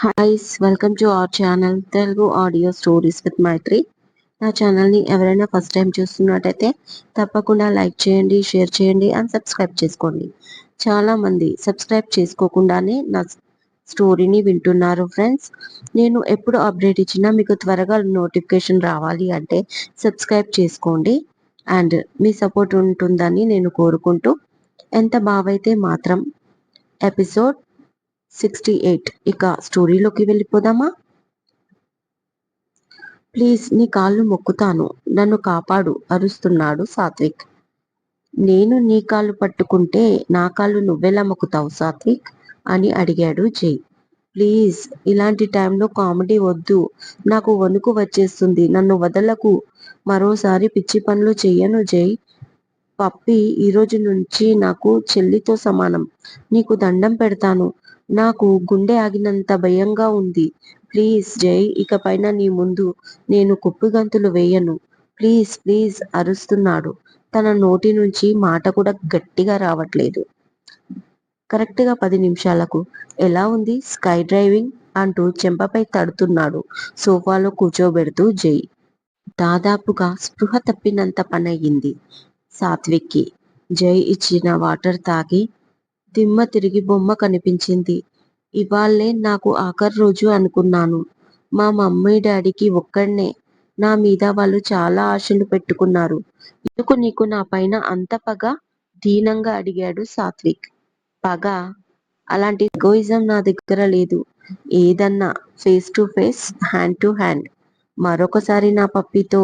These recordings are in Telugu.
Hi's welcome to our channel Telugu audio stories with Maitri నా ఛానల్ని ఎవరైనా ఫస్ట్ టైం చూస్తున్నట్టయితే తప్పకుండా లైక్ చేయండి షేర్ చేయండి అండ్ సబ్స్క్రైబ్ చేసుకోండి. చాలామంది సబ్స్క్రైబ్ చేసుకోకుండానే నా స్టోరీని వింటున్నారు ఫ్రెండ్స్ నేను ఎప్పుడు అప్డేట్ ఇచ్చినా మీకు త్వరగా నోటిఫికేషన్ రావాలి అంటే సబ్స్క్రైబ్ చేసుకోండి అండ్ మీ సపోర్ట్ ఉంటుందని నేను కోరుకుంటూ ఎంత బావైతే మాత్రం ఎపిసోడ్ సిక్స్టీ ఎయిట్. ఇక స్టోరీలోకి వెళ్ళిపోదామా? ప్లీజ్ నీ కాళ్ళు మొక్కుతాను. నన్ను కాపాడు అరుస్తున్నాడు సాత్విక్. నేను నీ కాళ్ళు పట్టుకుంటే నా కాళ్ళు నువ్వెలా మొక్కుతావు సాత్విక్? అని అడిగాడు జై. ప్లీజ్ ఇలాంటి టైంలో కామెడీ వద్దు. నాకు వణుకు వచ్చేస్తుంది. నన్ను వదలకు. మరోసారి పిచ్చి పనులు చెయ్యను జై. పప్పి ఈరోజు నుంచి నాకు చెల్లితో సమానం. నీకు దండం పెడతాను. నాకు గుండె ఆగినంత భయంగా ఉంది. ప్లీజ్ జై ఇకపైన నీ ముందు నేను కుప్పిగంతులు వేయను. ప్లీజ్ ప్లీజ్ అరుస్తున్నాడు. తన నోటి నుంచి మాట కూడా గట్టిగా రావట్లేదు. కరెక్ట్గా పది నిమిషాలకు. ఎలా ఉంది? Sky driving? అంటూ చెంపపై తడుతున్నాడు. సోఫాలో కూర్చోబెడుతూ జై. దాదాపుగా స్పృహ తప్పినంత పనయ్యింది సాత్విక్కి. జై ఇచ్చిన వాటర్ తాగి దిమ్మ తిరిగి బొమ్మ కనిపించింది. ఇవాళ్ళే నాకు ఆఖరి రోజు అనుకున్నాను. మా మమ్మీ డాడీకి ఒక్కడనే. నా మీద వాళ్ళు చాలా ఆశలు పెట్టుకున్నారు. ఎందుకు నీకు నా పైన అంత పగ? దీనంగా అడిగాడు సాత్విక్. పగ? అలాంటి ఎగోయిజం నా దగ్గర లేదు. ఏదన్నా face to face hand to hand మరొకసారి నా పప్పితో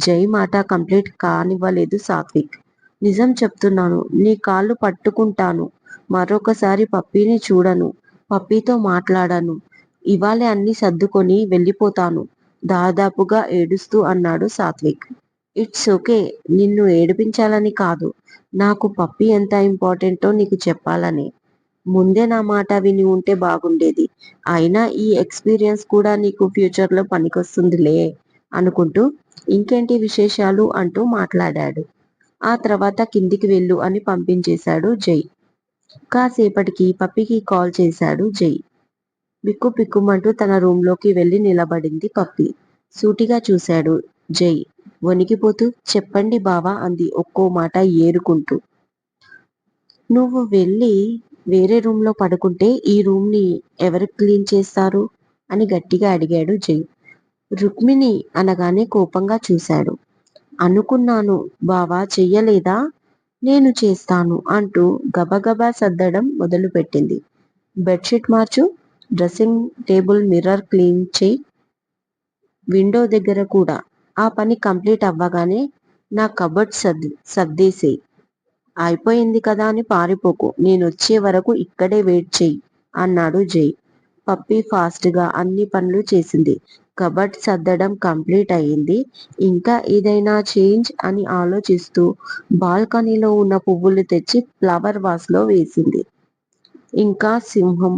జై మాట కంప్లీట్ కానివ్వలేదు సాత్విక్. నిజం చెప్తున్నాను నీ కాళ్ళు పట్టుకుంటాను. మరొకసారి పప్పీని చూడను పప్పీతో మాట్లాడను. ఇవాళే అన్ని సర్దుకొని వెళ్ళిపోతాను దాదాపుగా ఏడుస్తూ అన్నాడు సాత్విక్. ఇట్స్ ఓకే నిన్ను ఏడిపించాలని కాదు నాకు పప్పి ఎంత ఇంపార్టెంటో నీకు చెప్పాలని. ముందే నా మాట విని ఉంటే బాగుండేది అయినా ఈ ఎక్స్పీరియన్స్ కూడా నీకు ఫ్యూచర్లో పనికొస్తుందిలే అనుకుంటూ ఇంకేంటి విశేషాలు అంటూ మాట్లాడాడు. ఆ తర్వాత కిందికి వెళ్ళు అని పంపించేశాడు జై. కాసేపటికి పప్పికి కాల్ చేశాడు జై. బిక్కు పిక్కుమంటూ తన రూంలోకి వెళ్ళి నిలబడింది పప్పి. సూటిగా చూశాడు జై. వణికిపోతూ చెప్పండి బావా అంది ఒక్కో మాట ఏరుకుంటూ. నువ్వు వెళ్ళి వేరే రూమ్లో పడుకుంటే ఈ రూమ్ని ఎవరు క్లీన్ చేస్తారు? అని గట్టిగా అడిగాడు జై. రుక్మిణి అనగానే కోపంగా చూశాడు. అనుకున్నాను బావా చెయ్యలేదా? నేను చేస్తాను అంటూ గబగబా సర్దడం మొదలుపెట్టింది. బెడ్షీట్ మార్చు డ్రెస్సింగ్ టేబుల్ మిర్రర్ క్లీన్ చేయి. విండో దగ్గర కూడా. ఆ పని కంప్లీట్ అవ్వగానే నా కబర్డ్ సర్ది సర్దేసేయి. అయిపోయింది కదా అని పారిపోకు. నేను వచ్చే వరకు ఇక్కడే వెయిట్ చెయ్యి అన్నాడు జై పప్పి ఫాస్ట్గా అన్ని పనులు చేసింది. కబట్ సర్దడం కంప్లీట్ అయ్యింది. ఇంకా ఏదైనా చేంజ్ అని ఆలోచిస్తూ బాల్కనీలో ఉన్న పువ్వులు తెచ్చి ఫ్లవర్ వాస్లో వేసింది. ఇంకా సింహం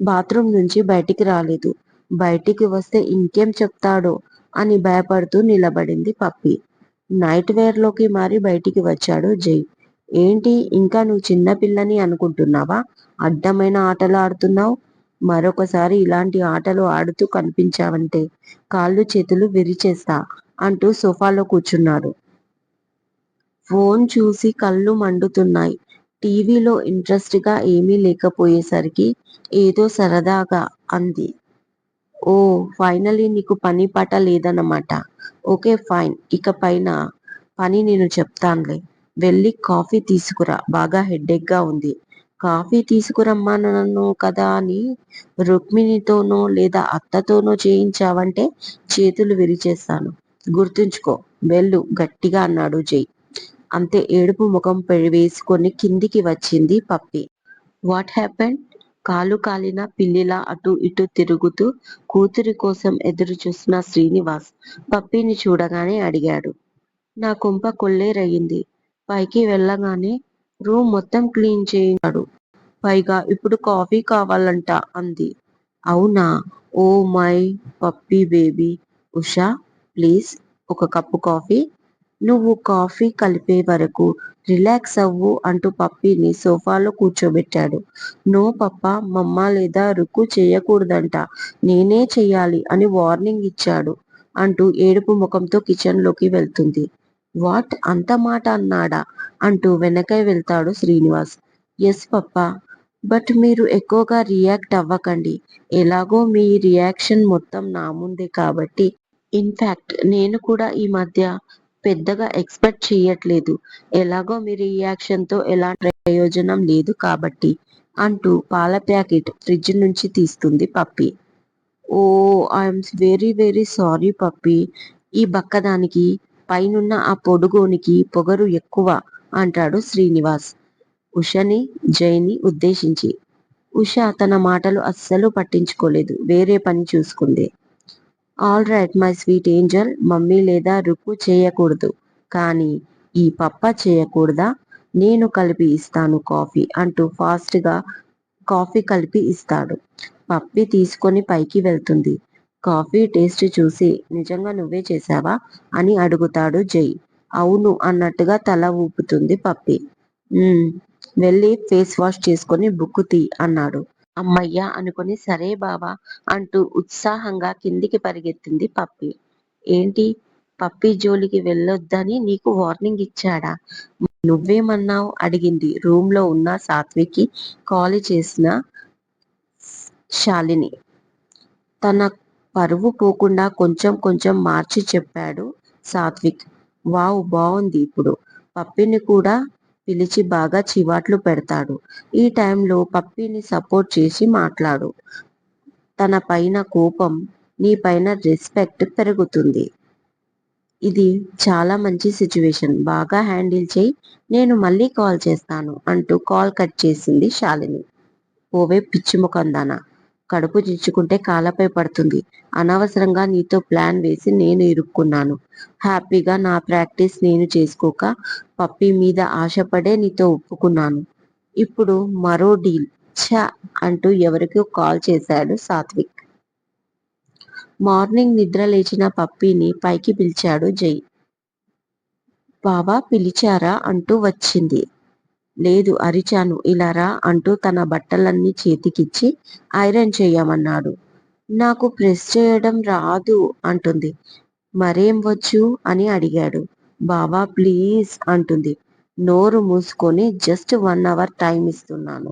బాత్రూమ్ నుంచి బయటికి రాలేదు. బయటికి వస్తే ఇంకేం చెప్తాడో అని భయపడుతూ నిలబడింది పప్పి. నైట్ వేర్లోకి మారి బయటికి వచ్చాడు జై. ఏంటి ఇంకా నువ్వు చిన్నపిల్లని అనుకుంటున్నావా? అడ్డమైన ఆటలు ఆడుతున్నావు? మరొకసారి ఇలాంటి ఆటలు ఆడుతూ కనిపించావంటే కాళ్ళు చేతులు విరిచేస్తా అంటూ సోఫాలో కూర్చున్నాడు. ఫోన్ చూసి కళ్ళు మండుతున్నాయి. టీవీలో ఇంట్రెస్ట్గా ఏమీ లేకపోయేసరికి ఏదో సరదాగా అంది. ఓ ఫైనలీ నీకు పని పాట లేదన్నమాట. Okay fine. ఇక పైన పని నేను చెప్తానులే. వెళ్ళి కాఫీ తీసుకురా. బాగా హెడ్ఏక్ ఉంది. కాఫీ తీసుకురమ్మన్నాను కదా అని రుక్మిణితోనో లేదా అత్తతోనో చేయించావంటే చేతులు విరిచేస్తాను. గుర్తుంచుకో వెళ్ళు గట్టిగా అన్నాడు జై. అంతే ఏడుపు ముఖం వేసుకొని కిందికి వచ్చింది పప్పి. What happened? కాలు కాలిన పిల్లిలా అటు ఇటు తిరుగుతూ కూతురి కోసం ఎదురు చూసిన శ్రీనివాస్ పప్పిని చూడగానే అడిగాడు. నా కుంప కొల్లేరయ్యింది పైకి వెళ్ళగానే రూమ్ మొత్తం క్లీన్ చేయించాడు. పైగా ఇప్పుడు కాఫీ కావాలంట అంది. అవునా? ఓ my Pappi baby. Usha please ఒక కప్పు కాఫీ. నువ్వు కాఫీ కలిపే వరకు రిలాక్స్ అవ్వు అంటూ పప్పీని సోఫాలో కూర్చోబెట్టాడు. నో పప్ప మమ్మ లేదా రుక్కు చేయకూడదంట. నేనే చెయ్యాలి అని వార్నింగ్ ఇచ్చాడు అంటూ ఏడుపు ముఖంతో కిచెన్లోకి వెళ్తుంది. వాట్? అంత మాట అన్నాడా? అంటూ వెనకై వెళ్తాడు శ్రీనివాస్. ఎస్ పప్ప బట్ మీరు ఎక్కువగా రియాక్ట్ అవ్వకండి. ఎలాగో మీ రియాక్షన్ మొత్తం నా ముందే కాబట్టి. ఇన్ఫాక్ట్ నేను కూడా ఈ మధ్య పెద్దగా ఎక్స్పెక్ట్ చేయట్లేదు ఎలాగో మీ రియాక్షన్తో ఎలాంటి ప్రయోజనం లేదు కాబట్టి అంటూ పాల ప్యాకెట్ ఫ్రిడ్జ్ నుంచి తీస్తుంది Pappi. Oh I'm very very sorry Pappi. ఈ బక్కదానికి పైనున్న ఆ పొడుగోనికి పొగరు ఎక్కువ అంటాడు శ్రీనివాస్. ఉషని జైని ఉద్దేశించి. ఉష తన మాటలు అస్సలు పట్టించుకోలేదు. వేరే పని చూసుకుంది. All right my sweet angel. Mummy లేదా రుక్కు చేయకూడదు. కానీ ఈ పప్ప చేయకూడదా? నేను కలిపి ఇస్తాను కాఫీ అంటూ ఫాస్ట్గా కాఫీ కలిపి ఇస్తాడు. పప్పి తీసుకొని పైకి వెళ్తుంది. కాఫీ టేస్ట్ చూసి నిజంగా నువ్వే చేశావా? అని అడుగుతాడు జై. అవును అన్నట్టుగా తల ఊపుతుంది పప్పి. వెళ్ళి ఫేస్ వాష్ చేసుకొని బుక్కు తీ అన్నాడు. అమ్మయ్య అనుకుని సరే బావా అంటూ ఉత్సాహంగా కిందికి పరిగెత్తింది పప్పి. ఏంటి? పప్పి జోలికి వెళ్ళొద్దని నీకు వార్నింగ్ ఇచ్చాడా? నువ్వేమన్నావు? అడిగింది. రూమ్లో ఉన్న సాత్వికి కాల్ చేసిన శాలిని. తన పరువు పోకుండా కొంచెం కొంచెం మార్చి చెప్పాడు సాత్విక్. వావ్ బాగుంది ఇప్పుడు. పప్పిని కూడా పిలిచి బాగా చివాట్లు పెడతాడు. ఈ టైంలో పప్పిని సపోర్ట్ చేసి మాట్లాడు. తన పైన కోపం నీ పైన రెస్పెక్ట్ పెరుగుతుంది. ఇది చాలా మంచి సిచ్యువేషన్. బాగా హ్యాండిల్ చేయి. నేను మళ్ళీ కాల్ చేస్తాను అంటూ కాల్ కట్ చేసింది శాలిని. ఓవే పిచ్చిముఖందానా కడుపు దించుకుంటే కాళ్ళపై పడుతుంది. అనవసరంగా నీతో ప్లాన్ వేసి నేను ఇరుక్కున్నాను. హ్యాపీగా నా ప్రాక్టీస్ నేను చేసుకోక పప్పి మీద ఆశపడే నీతో ఒప్పుకున్నాను. ఇప్పుడు మరో డీల్. ఛ! అంటూ ఎవరికో కాల్ చేశాడు సాత్విక్. మార్నింగ్ నిద్ర లేచిన పప్పీని పైకి పిలిచాడు జై. బాబా పిలిచారా? అంటూ వచ్చింది. లేదు అరిచాను ఇలా రా అంటూ తన బట్టలన్నీ చేతికిచ్చి ఐరన్ చేయమన్నాడు. నాకు ప్రెస్ చేయడం రాదు అంటుంది. మరేం వచ్చు? అని అడిగాడు. బావా ప్లీజ్ అంటుంది. నోరు మూసుకొని జస్ట్ వన్ అవర్ టైం ఇస్తున్నాను.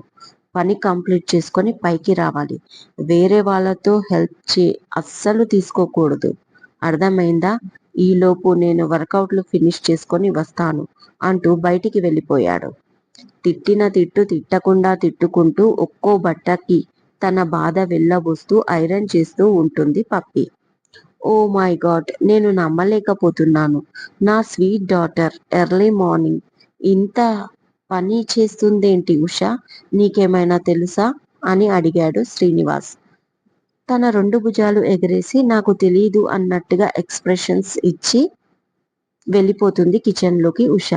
పని కంప్లీట్ చేసుకొని పైకి రావాలి. వేరే వాళ్ళతో హెల్ప్ చే అస్సలు తీసుకోకూడదు. అర్థమైందా? ఈలోపు నేను వర్కౌట్లు ఫినిష్ చేసుకొని వస్తాను అంటూ బయటికి వెళ్ళిపోయాడు. తిట్టిన తిట్టు తిట్టకుండా తిట్టుకుంటూ ఒక్కో బట్టకి తన బాధ వెళ్ళబోస్తూ ఐరన్ చేస్తూ ఉంటుంది పప్పి. ఓ మై గాడ్ నేను నమ్మలేకపోతున్నాను. నా స్వీట్ డాటర్ ఎర్లీ మార్నింగ్ ఇంత పని చేస్తుందేంటి ఉష? నీకేమైనా తెలుసా? అని అడిగాడు శ్రీనివాస్. తన రెండు భుజాలు ఎగరేసి నాకు తెలీదు అన్నట్టుగా ఎక్స్ప్రెషన్స్ ఇచ్చి వెళ్ళిపోతుంది కిచెన్లోకి ఉష.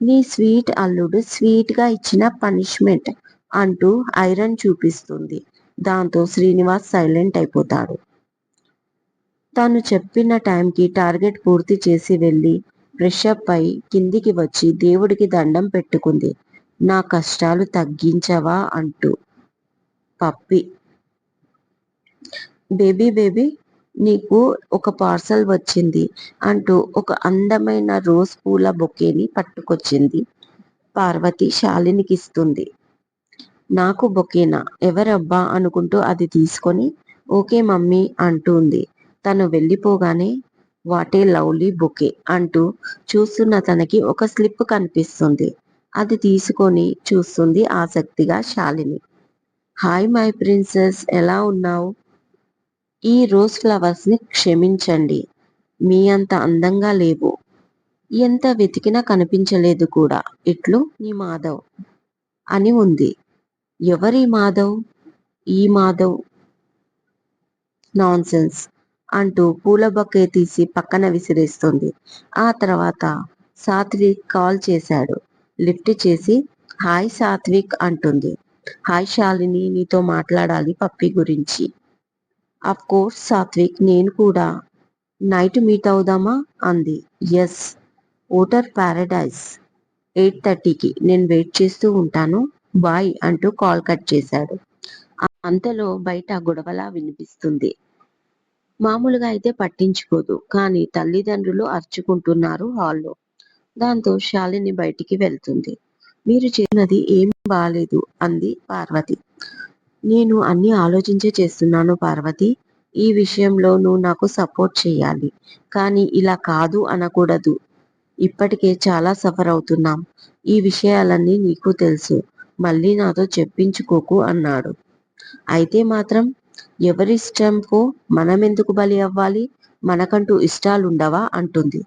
నీ స్వీట్ అల్లుడు స్వీట్గా ఇచ్చిన పనిష్మెంట్ అంటూ ఐరన్ చూపిస్తుంది. దాంతో శ్రీనివాస్ సైలెంట్ అయిపోతాడు. తాను చెప్పిన టైంకి టార్గెట్ పూర్తి చేసి వెళ్ళి ఫ్రెషప్ అయి కిందికి వచ్చి దేవుడికి దండం పెట్టుకుంది. నా కష్టాలు తగ్గించవా అంటూ. పప్పి. Baby baby. నీకు ఒక పార్సల్ వచ్చింది అంటూ ఒక అందమైన రోజ్ పూల బొకేని పట్టుకొచ్చింది. పార్వతి శాలినికి ఇస్తుంది నాకు బొకేనా? ఎవరబ్బా? అనుకుంటూ అది తీసుకొని ఓకే మమ్మీ అంటుంది. తను వెళ్ళిపోగానే వాటే లవ్లీ బొకే అంటూ చూస్తున్న తనకి ఒక స్లిప్ కనిపిస్తుంది. అది తీసుకొని చూస్తుంది ఆసక్తిగా శాలిని. హాయ్ మై ప్రిన్సెస్ ఎలా ఉన్నావు? ఈ రోజ్ ఫ్లవర్స్ని క్షమించండి. మీ అంత అందంగా లేవు. ఎంత వెతికినా కనిపించలేదు కూడా. ఇట్లు నీ మాధవ్ అని ఉంది. ఎవరి మాధవ్? ఈ మాధవ్? నాన్సెన్స్ అంటూ పూల బొకే తీసి పక్కన విసిరేస్తుంది. ఆ తర్వాత సాత్విక్ కాల్ చేశాడు. లిఫ్ట్ చేసి హాయ్ సాత్విక్ అంటుంది. హాయ్ శాలిని నీతో మాట్లాడాలి పప్పి గురించి. అఫ్ కోర్స్ సాత్విక్ నేను కూడా నైట్ మీట్ అవుదామా? అంది. ఎస్ ఓటర్ ప్యారడైజ్ ఎయిట్ థర్టీకి నేను వెయిట్ చేస్తూ ఉంటాను. బాయ్ అంటూ కాల్ కట్ చేశాడు. అంతలో బయట గొడవలా వినిపిస్తుంది. మామూలుగా అయితే పట్టించుకోదు కానీ తల్లిదండ్రులు అరుచుకుంటున్నారు హాల్లో. దాంతో శాలిని బయటికి వెళ్తుంది. మీరు చేసినది ఏం బాలేదు అంది పార్వతి. నేను అన్ని ఆలోచించే చేస్తున్నాను పార్వతి. ఈ విషయంలో నువ్వు నాకు సపోర్ట్ చేయాలి కానీ ఇలా కాదు అనకూడదు. ఇప్పటికే చాలా సఫర్ అవుతున్నాం. ఈ విషయాలన్నీ నీకు తెలుసు. మళ్ళీ నాతో చెప్పించుకోకు అన్నాడు. అయితే మాత్రం ఎవరిష్టంకో మనమెందుకు బలి అవ్వాలి? మనకంటూ ఇష్టాలుండవా అంటుంది.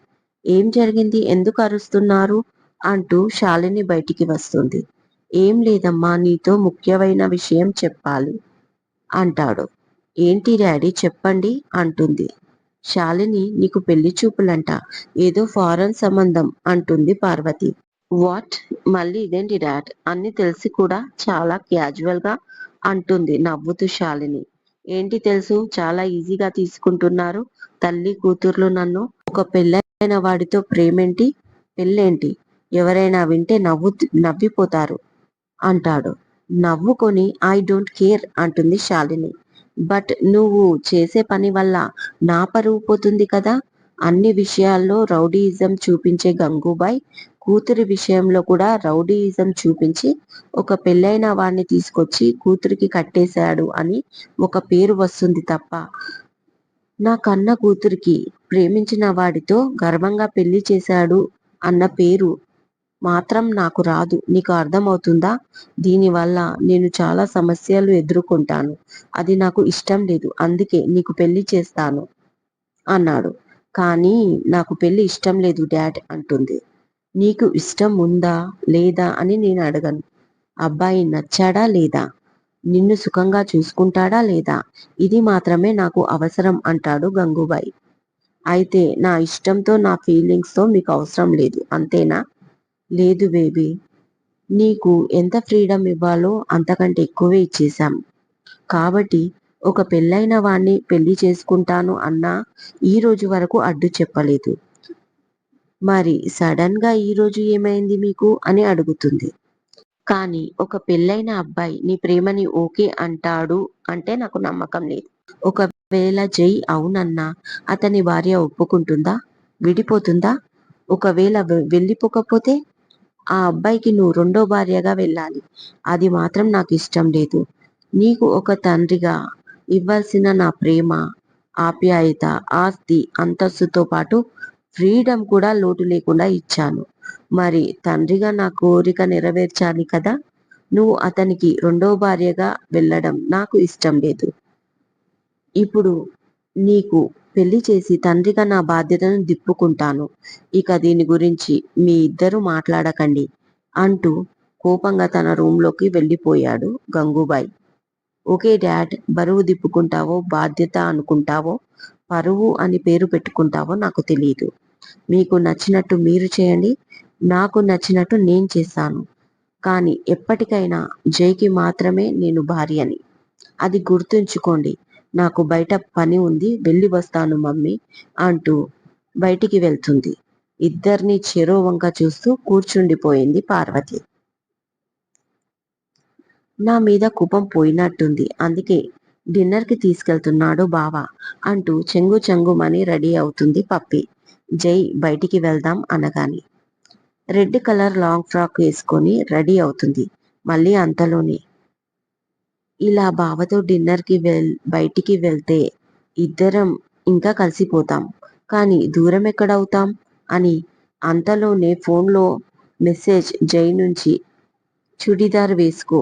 ఏం జరిగింది? ఎందుకు అరుస్తున్నారు? అంటూ శాలిని బయటికి వస్తుంది. ఏం లేదమ్మా నీతో ముఖ్యమైన విషయం చెప్పాలి అంటాడు. ఏంటి డాడీ చెప్పండి అంటుంది. శాలిని నీకు పెళ్ళి చూపులంట ఏదో ఫారెన్ సంబంధం అంటుంది పార్వతి. వాట్? మళ్ళీ ఇదేంటి డాడ్? అన్ని తెలిసి కూడా చాలా క్యాజువల్గా అంటుంది నవ్వుతూ శాలిని. ఏంటి తెలుసు? చాలా ఈజీగా తీసుకుంటున్నారు. తల్లి కూతుర్లు నన్ను ఒక పెళ్ళైన వాడితో ప్రేమేంటి? పెళ్ళేంటి? ఎవరైనా వింటే నవ్వు నవ్విపోతారు. అంటాడు. నవ్వుకొని ఐ డోంట్ కేర్ అంటుంది శాలిని. బట్ నువ్వు చేసే పని వల్ల నా పరువు పోతుంది కదా? అన్ని విషయాల్లో రౌడీయిజం చూపించే గంగూబాయ్ కూతురి విషయంలో కూడా రౌడీయిజం చూపించి ఒక పెళ్ళైన వాడిని తీసుకొచ్చి కూతురికి కట్టేశాడు అని ఒక పేరు వస్తుంది తప్ప నా కన్న కూతురికి ప్రేమించిన వాడితో గర్వంగా పెళ్ళి చేశాడు అన్న పేరు మాత్రం నాకు రాదు. నీకు అర్థమవుతుందా? దీనివల్ల నేను చాలా సమస్యలు ఎదుర్కొంటాను. అది నాకు ఇష్టం లేదు. అందుకే నీకు పెళ్ళి చేస్తాను అన్నాడు. కానీ నాకు పెళ్ళి ఇష్టం లేదు డాడ్ అంటుంది. నీకు ఇష్టం ఉందా? లేదా? అని నేను అడగను. అబ్బాయి నచ్చాడా లేదా? నిన్ను సుఖంగా చూసుకుంటాడా లేదా? ఇది మాత్రమే నాకు అవసరం అంటాడు గంగూబాయి. అయితే నా ఇష్టంతో నా ఫీలింగ్స్తో మీకు అవసరం లేదు. అంతేనా? లేదు బేబీ. నీకు ఎంత ఫ్రీడమ్ ఇవ్వాలో అంతకంటే ఎక్కువే ఇచ్చేశాం. కాబట్టి ఒక పెళ్ళైన వాణ్ణి పెళ్ళి చేసుకుంటాను అన్నా ఈ రోజు వరకు అడ్డు చెప్పలేదు. మరి సడన్గా ఈ రోజు ఏమైంది మీకు? అని అడుగుతుంది. కానీ ఒక పెళ్ళైన అబ్బాయి నీ ప్రేమని ఓకే అంటాడు అంటే నాకు నమ్మకం లేదు. ఒకవేళ జై అవునన్నా అతని భార్య ఒప్పుకుంటుందా? విడిపోతుందా? ఒకవేళ వెళ్ళిపోకపోతే? ఆ అబ్బాయికి నువ్వు రెండో భార్యగా వెళ్ళాలి. అది మాత్రం నాకు ఇష్టం లేదు. నీకు ఒక తండ్రిగా ఇవ్వాల్సిన నా ప్రేమ ఆప్యాయత ఆస్తి అంతస్తుతో పాటు ఫ్రీడమ్ కూడా లోటు లేకుండా ఇచ్చాను. మరి తండ్రిగా నా కోరిక నెరవేర్చాలి కదా? నువ్వు అతనికి రెండో భార్యగా వెళ్ళడం నాకు ఇష్టం లేదు. ఇప్పుడు నీకు పెళ్ళి చేసి తండ్రిగా నా బాధ్యతను దిప్పుకుంటాను. ఇక దీని గురించి మీ ఇద్దరు మాట్లాడకండి అంటూ కోపంగా తన రూంలోకి వెళ్ళిపోయాడు గంగూబాయ్. ఓకే డాడ్ బరువు దిప్పుకుంటావో బాధ్యత అనుకుంటావో పరువు అని పేరు పెట్టుకుంటావో నాకు తెలియదు మీకు నచ్చినట్టు మీరు చేయండి నాకు నచ్చినట్టు నేను చేస్తాను. కానీ ఎప్పటికైనా జైకి మాత్రమే నేను భార్యని. అది గుర్తుంచుకోండి నాకు బయట పని ఉంది వెళ్ళి వస్తాను మమ్మీ అంటూ బయటికి వెళ్తుంది. ఇద్దరిని చెరో వంక చూస్తూ కూర్చుండిపోయింది పార్వతి. నా మీద కుపం పోయినట్టుంది అందుకే డిన్నర్కి తీసుకెళ్తున్నాడు బావా అంటూ చెంగు చెంగుమని రెడీ అవుతుంది పప్పి. జై బయటికి వెళ్దాం అనగాని. రెడ్ కలర్ లాంగ్ ఫ్రాక్ వేసుకొని రెడీ అవుతుంది. మళ్ళీ అంతలోనే ఇలా బావతో డిన్నర్కి వెల్ బయటికి వెళ్తే ఇద్దరం ఇంకా కలిసిపోతాం. కానీ దూరం ఎక్కడవుతాం? అని అంతలోనే ఫోన్లో మెసేజ్ జై నుంచి చుడిదార్ వేసుకో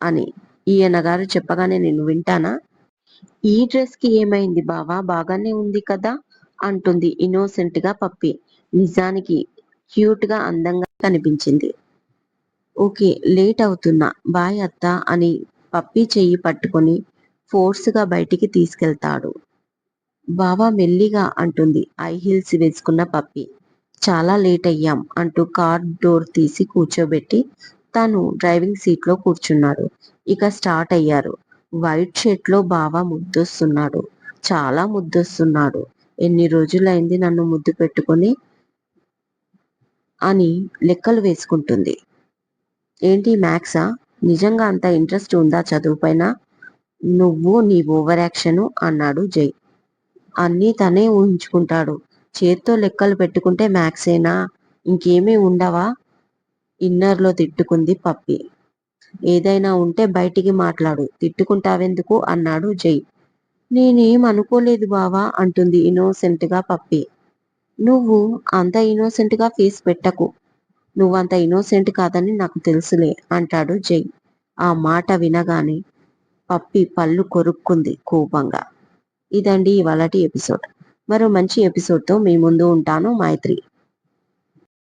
అని ఈయన గారు చెప్పగానే నేను వింటానా? ఈ డ్రెస్కి ఏమైంది బావా? బాగానే ఉంది కదా? అంటుంది ఇన్నోసెంట్గా పప్పి. నిజానికి క్యూట్గా అందంగా కనిపించింది. ఓకే లేట్ అవుతున్నా. బాయ్ అత్త అని పప్పి చెయ్యి పట్టుకొని ఫోర్స్గా బయటికి తీసుకెళ్తాడు. బావా మెల్లిగా అంటుంది ఐ హీల్స్ వేసుకున్న పప్పి. చాలా లేట్ అయ్యాం అంటూ కార్ డోర్ తీసి కూర్చోబెట్టి తను డ్రైవింగ్ సీట్లో కూర్చున్నాడు. ఇక స్టార్ట్ అయ్యారు. వైట్ షర్ట్లో బావా ముద్దొస్తున్నాడు. చాలా ముద్దొస్తున్నాడు. ఎన్ని రోజులైంది నన్ను ముద్దు పెట్టుకొని అని లెక్కలు వేసుకుంటుంది. ఏంటి మ్యాథ్సా నిజంగా అంత ఇంట్రెస్ట్ ఉందా చదువుపైన నువ్వు నీ ఓవర్ యాక్షను అన్నాడు జై. అన్నీ తనే ఊహించుకుంటాడు. చేత్తో లెక్కలు పెట్టుకుంటే మ్యాథ్సేనా ఇంకేమీ ఉండవా? ఇన్నర్లో తిట్టుకుంది పప్పి. ఏదైనా ఉంటే బయటికి మాట్లాడు. తిట్టుకుంటావెందుకు? అన్నాడు జై. నేనేం అనుకోలేదు బావా అంటుంది ఇన్నోసెంట్గా పప్పి. నువ్వు అంత ఇన్నోసెంట్గా ఫేస్ పెట్టకు. నువ్వంత ఇన్నోసెంట్ కాదని నాకు తెలుసులే అంటాడు జై. ఆ మాట వినగానే పప్పి పళ్ళు కొరుక్కుంది కోపంగా. ఇదండి ఇవాళటి ఎపిసోడ్. మరో మంచి ఎపిసోడ్తో మీ ముందు ఉంటాను మైత్రి.